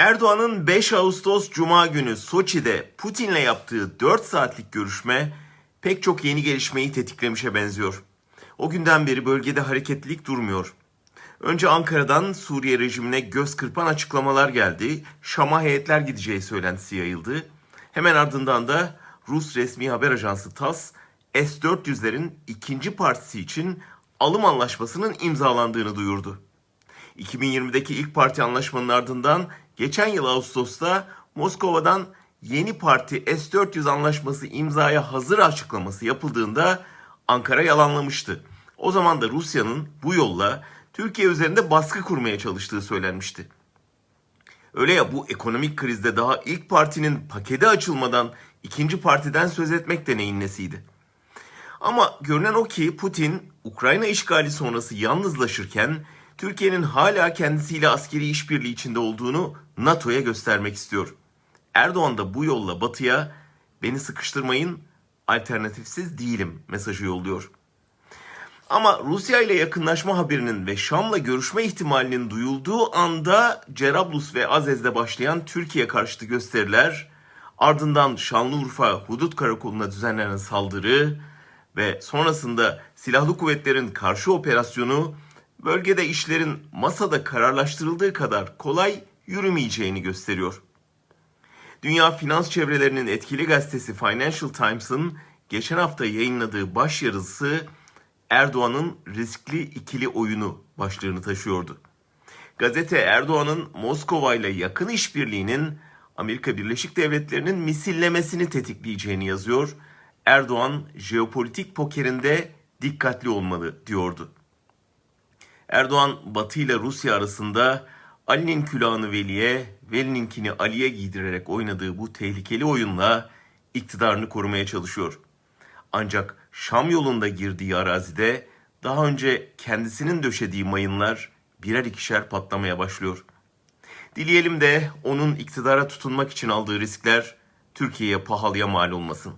Erdoğan'ın 5 Ağustos Cuma günü Soçi'de Putin'le yaptığı 4 saatlik görüşme pek çok yeni gelişmeyi tetiklemişe benziyor. O günden beri bölgede hareketlilik durmuyor. Önce Ankara'dan Suriye rejimine göz kırpan açıklamalar geldi. Şam'a heyetler gideceği söylentisi yayıldı. Hemen ardından da Rus resmi haber ajansı TASS S-400'lerin ikinci partisi için alım anlaşmasının imzalandığını duyurdu. 2020'deki ilk parti anlaşmanın ardından geçen yıl Ağustos'ta Moskova'dan yeni parti S-400 anlaşması imzaya hazır açıklaması yapıldığında Ankara yalanlamıştı. O zaman da Rusya'nın bu yolla Türkiye üzerinde baskı kurmaya çalıştığı söylenmişti. Öyle ya bu ekonomik krizde daha ilk partinin paketi açılmadan ikinci partiden söz etmek de neyin nesiydi? Ama görünen o ki Putin Ukrayna işgali sonrası yalnızlaşırken Türkiye'nin hala kendisiyle askeri işbirliği içinde olduğunu NATO'ya göstermek istiyor. Erdoğan da bu yolla Batı'ya beni sıkıştırmayın alternatifsiz değilim mesajı yolluyor. Ama Rusya ile yakınlaşma haberinin ve Şam'la görüşme ihtimalinin duyulduğu anda Cerablus ve Azez'de başlayan Türkiye karşıtı gösteriler, ardından Şanlıurfa Hudut Karakolu'na düzenlenen saldırı ve sonrasında silahlı kuvvetlerin karşı operasyonu bölgede işlerin masada kararlaştırıldığı kadar kolay yürümeyeceğini gösteriyor. Dünya finans çevrelerinin etkili gazetesi Financial Times'ın geçen hafta yayınladığı başyarısı Erdoğan'ın riskli ikili oyunu başlığını taşıyordu. Gazete Erdoğan'ın Moskova ile yakın işbirliğinin Amerika Birleşik Devletleri'nin misillemesini tetikleyeceğini yazıyor. Erdoğan jeopolitik pokerinde dikkatli olmalı diyordu. Erdoğan Batı ile Rusya arasında Ali'nin külahını Veli'ye, Veli'ninkini Ali'ye giydirerek oynadığı bu tehlikeli oyunla iktidarını korumaya çalışıyor. Ancak Şam yolunda girdiği arazide daha önce kendisinin döşediği mayınlar birer ikişer patlamaya başlıyor. Dileyelim de onun iktidara tutunmak için aldığı riskler Türkiye'ye pahalıya mal olmasın.